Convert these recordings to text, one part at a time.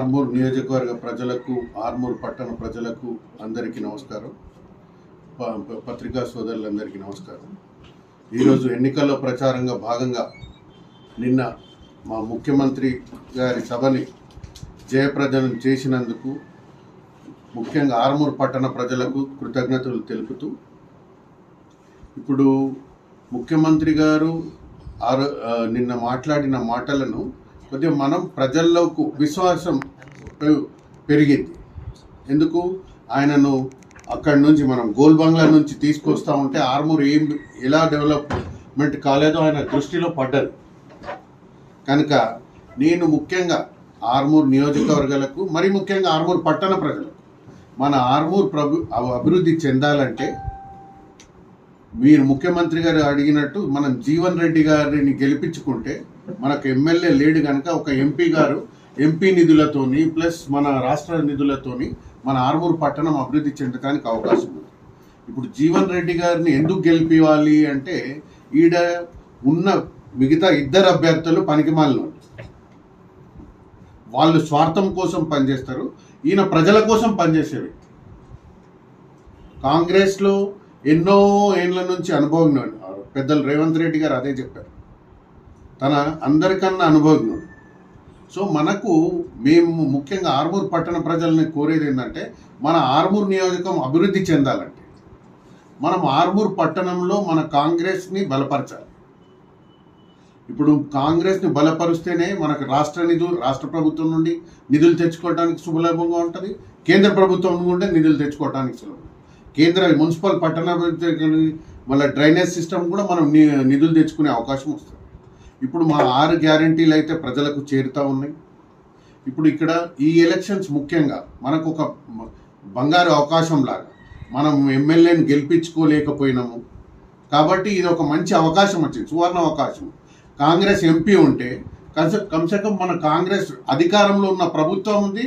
ఆర్మూర్ నియోజకవర్గ ప్రజలకు ఆర్మూర్ పట్టణ ప్రజలకు అందరికీ నమస్కారం. ప- పత్రికా సోదరులందరికీ నమస్కారం. ఈరోజు ఎన్నికల్లో ప్రచారంగా భాగంగా నిన్న మా ముఖ్యమంత్రి గారి సభని జయప్రదనం చేసినందుకు ముఖ్యంగా ఆర్మూర్ పట్టణ ప్రజలకు కృతజ్ఞతలు తెలుపుతూ ఇప్పుడు ముఖ్యమంత్రి గారు ఆరో నిన్న మాట్లాడిన మాటలను కొద్దిగా మనం ప్రజల్లోకి విశ్వాసం పెరిగింది. ఎందుకు? ఆయనను అక్కడి నుంచి మనం గోల్ బంగ్లా నుంచి తీసుకొస్తా ఉంటే ఆర్మూర్ ఏం ఎలా డెవలప్మెంట్ కాలేదో ఆయన దృష్టిలో పడ్డది. కనుక నేను ముఖ్యంగా ఆర్మూర్ నియోజకవర్గాలకు మరి ముఖ్యంగా ఆర్మూర్ పట్టణ ప్రజలకు మన ఆర్మూర్ ప్రభు అభివృద్ధి చెందాలంటే మీరు ముఖ్యమంత్రి గారు అడిగినట్టు మనం జీవన్ రెడ్డి గారిని గెలిపించుకుంటే మనకు ఎమ్మెల్యే లేడు కనుక ఒక ఎంపీ గారు ఎంపీ నిధులతోని ప్లస్ మన రాష్ట్ర నిధులతోని మన ఆర్మూరు పట్టణం అభివృద్ధి చెందడానికి అవకాశం ఉంది. ఇప్పుడు జీవన్ రెడ్డి గారిని ఎందుకు గెలిపివ్వాలి అంటే ఈడ ఉన్న మిగతా ఇద్దరు అభ్యర్థులు పనికిమాలిన వాళ్ళు స్వార్థం కోసం పనిచేస్తారు ఈయన ప్రజల కోసం పనిచేసే వ్యక్తి. కాంగ్రెస్లో ఎన్నో ఏళ్ళ నుంచి అనుభవం పెద్దలు రేవంత్ రెడ్డి గారు అదే చెప్పారు. తన అందరికన్నా అనుభవజ్ఞుడు. సో మనకు మేము ముఖ్యంగా ఆర్మూర్ పట్టణ ప్రజల్ని కోరేది ఏంటంటే మన ఆర్మూర్ నియోజకం అభివృద్ధి చెందాలంటే మనం ఆర్మూర్ పట్టణంలో మన కాంగ్రెస్ని బలపరచాలి. ఇప్పుడు కాంగ్రెస్ని బలపరిస్తేనే మనకు రాష్ట్ర నిధులు రాష్ట్ర ప్రభుత్వం నుండి నిధులు తెచ్చుకోవడానికి సులభంగా ఉంటుంది కేంద్ర ప్రభుత్వం నుండి నిధులు తెచ్చుకోవడానికి సులభం. కేంద్ర మున్సిపల్ పట్టణాభివృద్ధి మళ్ళీ డ్రైనేజ్ సిస్టమ్ కూడా మనం నిధులు తెచ్చుకునే అవకాశం వస్తుంది. ఇప్పుడు మా ఆరు గ్యారంటీలు అయితే ప్రజలకు చేరుతూ ఉన్నాయి. ఇప్పుడు ఇక్కడ ఈ ఎలక్షన్స్ ముఖ్యంగా మనకు ఒక బంగారు అవకాశం లాగా మనం ఎమ్మెల్యేని గెలిపించుకోలేకపోయినాము. కాబట్టి ఇది ఒక మంచి అవకాశం వచ్చింది సువర్ణ అవకాశం. కాంగ్రెస్ ఎంపీ ఉంటే కంస కంసే కం మన కాంగ్రెస్ అధికారంలో ఉన్న ప్రభుత్వం ఉంది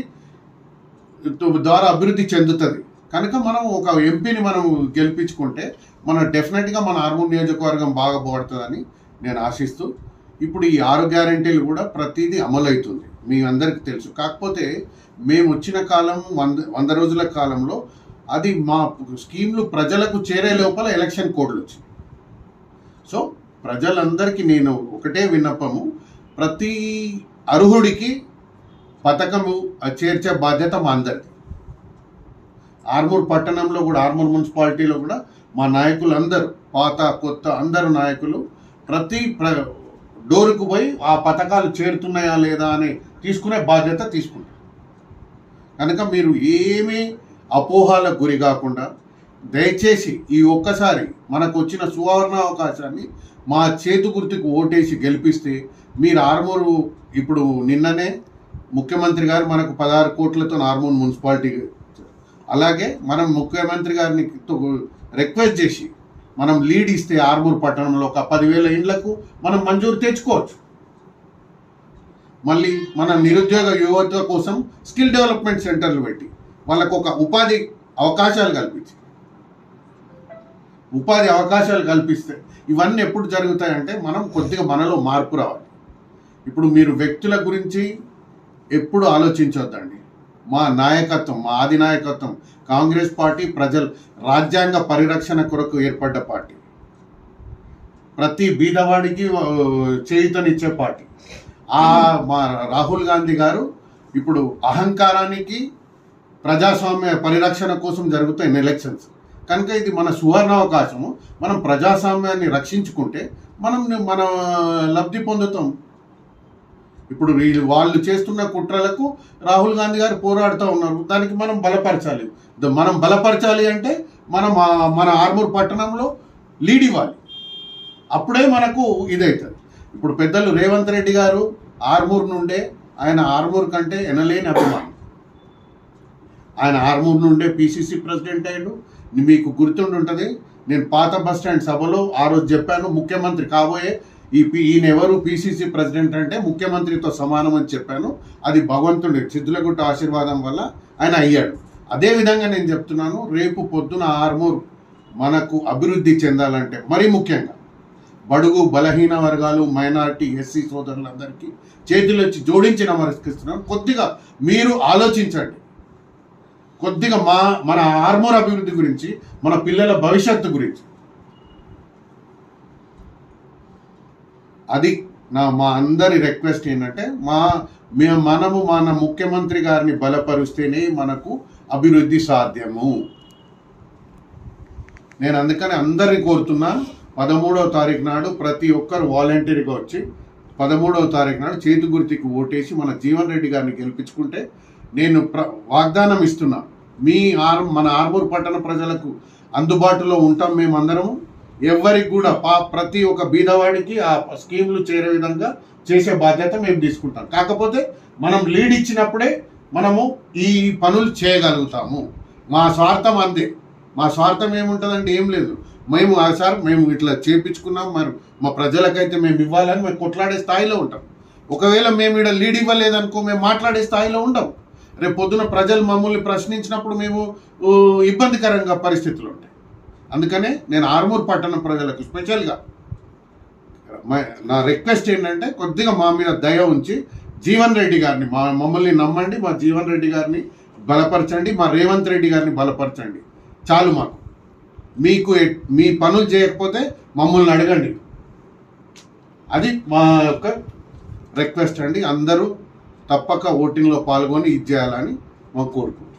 ద్వారా అభివృద్ధి చెందుతుంది. కనుక మనం ఒక ఎంపీని మనం గెలిపించుకుంటే మన డెఫినెట్గా మన ఆర్మూర్ నియోజకవర్గం బాగా పోడుతుందని నేను ఆశిస్తూ ఇప్పుడు ఈ ఆరు గ్యారంటీలు కూడా ప్రతిదీ అమలవుతుంది. మీ అందరికీ తెలుసు. కాకపోతే మేము వచ్చిన కాలం వంద వంద రోజుల కాలంలో అది మా స్కీమ్లు ప్రజలకు చేరే లోపల ఎలక్షన్ కోడ్లు వచ్చింది సో ప్రజలందరికీ నేను ఒకటే విన్నపము. ప్రతి అర్హుడికి పథకము చేర్చే బాధ్యత మా అందరిది. ఆర్మూర్ పట్టణంలో కూడా ఆర్మూర్ మున్సిపాలిటీలో కూడా మా నాయకులు అందరూ పాత కొత్త అందరు నాయకులు ప్రతి ప్ర డోరుకు పోయి ఆ పథకాలు చేరుతున్నాయా లేదా అని తీసుకునే బాధ్యత తీసుకుంటారు. కనుక మీరు ఏమీ అపోహాలకు గురి కాకుండా దయచేసి ఈ ఒక్కసారి మనకు వచ్చిన సువర్ణ అవకాశాన్ని మా చేతు గుర్తుకు ఓటేసి గెలిపిస్తే మీరు ఆర్మూరు ఇప్పుడు నిన్ననే ముఖ్యమంత్రి గారు మనకు పదహారు కోట్లతో ఆర్మూర్ మున్సిపాలిటీ అలాగే మనం ముఖ్యమంత్రి గారిని రిక్వెస్ట్ చేసి మనం లీడ్ ఇస్తే ఆర్మూర్ పట్టణంలో ఒక పదివేల ఇండ్లకు మనం మంజూరు తెచ్చుకోవచ్చు. మళ్ళీ మన నిరుద్యోగ యువత కోసం స్కిల్ డెవలప్మెంట్ సెంటర్లు పెట్టి వాళ్ళకు ఒక ఉపాధి అవకాశాలు కల్పించి. ఉపాధి అవకాశాలు కల్పిస్తే ఇవన్నీ ఎప్పుడు జరుగుతాయంటే మనం కొద్దిగా మనలో మార్పు రావాలి. ఇప్పుడు మీరు వ్యక్తుల గురించి ఎప్పుడు ఆలోచించొద్దండి. మా నాయకత్వం మా ఆది నాయకత్వం కాంగ్రెస్ పార్టీ ప్రజలు రాజ్యాంగ పరిరక్షణ కొరకు ఏర్పడ్డ పార్టీ. ప్రతి బీదవాడికి ఆ, చేయుతనిచ్చే పార్టీ. ఆ మా రాహుల్ గాంధీ గారు ఇప్పుడు అహంకారానికి ప్రజాస్వామ్య పరిరక్షణ కోసం జరుగుతాయి ఎలక్షన్స్. కనుక ఇది మన సువర్ణావకాశము. మనం ప్రజాస్వామ్యాన్ని రక్షించుకుంటే మనం మన లబ్ధి పొందుతాం. ఇప్పుడు వీళ్ళు వాళ్ళు చేస్తున్న కుట్రలకు రాహుల్ గాంధీ గారు పోరాడుతూ ఉన్నారు. దానికి మనం బలపరచాలి. మనం బలపరచాలి అంటే మనం మన ఆర్మూర్ పట్టణంలో లీడ్ ఇవ్వాలి. అప్పుడే మనకు ఇదవుతుంది ఇప్పుడు పెద్దలు రేవంత్ రెడ్డి గారు ఆర్మూర్ నుండే ఆయన ఆర్మూర్ కంటే ఎనలేని అభిమానం. ఆయన ఆర్మూర్ నుండే పిసిసి ప్రెసిడెంట్ అయ్యాడు. మీకు గుర్తుండి ఉంటుంది నేను పాత బస్ స్టాండ్ సభలో ఆ రోజు చెప్పాను ముఖ్యమంత్రి కాబోయే ఈ పి- ఈయన ఎవరు? పిసిసి ప్రెసిడెంట్ అంటే ముఖ్యమంత్రితో సమానం అని చెప్పాను. అది భగవంతుడి సిద్ధులగుట్ట ఆశీర్వాదం వల్ల ఆయన అయ్యాడు. అదే విధంగా నేను చెప్తున్నాను రేపు పొద్దున ఆర్మూర్ మనకు అభివృద్ధి చెందాలంటే మరీ ముఖ్యంగా బడుగు బలహీన వర్గాలు మైనారిటీ ఎస్సీ సోదరులందరికీ చేతులు వచ్చి జోడించి నమస్కరిస్తున్నాను. కొద్దిగా మీరు ఆలోచించండి. కొద్దిగా మా మన ఆర్మూర్ అభివృద్ధి గురించి మన పిల్లల భవిష్యత్తు గురించి. అది నా మా అందరి రిక్వెస్ట్ ఏంటంటే మా మేము మనము మన ముఖ్యమంత్రి గారిని బలపరిస్తేనే మనకు అభివృద్ధి సాధ్యము. నేను అందుకని అందరిని కోరుతున్నా పదమూడవ తారీఖు నాడు ప్రతి ఒక్కరు వాలంటీర్గా వచ్చి పదమూడవ తారీఖు నాడు చేతి గుర్తికి ఓటేసి మన జీవన్ రెడ్డి గారిని గెలిపించుకుంటే నేను ప్ర వాగ్దానం ఇస్తున్నా. మీ ఆర్ మన ఆర్మూర్ పట్టణ ప్రజలకు అందుబాటులో ఉంటాం మేమందరము. ఎవరికి కూడా పా ప్రతి ఒక్క బీదవాడికి ఆ స్కీములు చేరే విధంగా చేసే బాధ్యత మేము తీసుకుంటాం. కాకపోతే మనం లీడ్ ఇచ్చినప్పుడే మనము ఈ పనులు చేయగలుగుతాము. మా స్వార్థం అంతే. మా స్వార్థం ఏముంటుందంటే ఏం లేదు. మేము ఆ సార్ మేము ఇట్లా చేపించుకున్నాం. మరి మా ప్రజలకైతే మేము ఇవ్వాలని మేము కొట్లాడే స్థాయిలో ఉంటాం. ఒకవేళ మేము ఇక్కడ లీడ్ ఇవ్వలేదనుకో మేము మాట్లాడే స్థాయిలో ఉండం. రేపు పొద్దున ప్రజలు మమ్మల్ని ప్రశ్నించినప్పుడు మేము ఇబ్బందికరంగా పరిస్థితులు ఉంటాయి. అందుకనే నేను ఆర్మూర్ పట్టణ ప్రజలకు స్పెషల్గా నా రిక్వెస్ట్ ఏంటంటే కొద్దిగా మా మీద దయ ఉంచి జీవన్ రెడ్డి గారిని మా మమ్మల్ని నమ్మండి మా జీవన్ రెడ్డి గారిని బలపరచండి మా రేవంత్ రెడ్డి గారిని బలపరచండి. చాలు మాకు. మీకు మీ పనులు చేయకపోతే మమ్మల్ని అడగండి. అది మా యొక్క రిక్వెస్ట్ అండి. అందరూ తప్పక ఓటింగ్లో పాల్గొని ఇది చేయాలని మాకు కోరుకుంటున్నాం.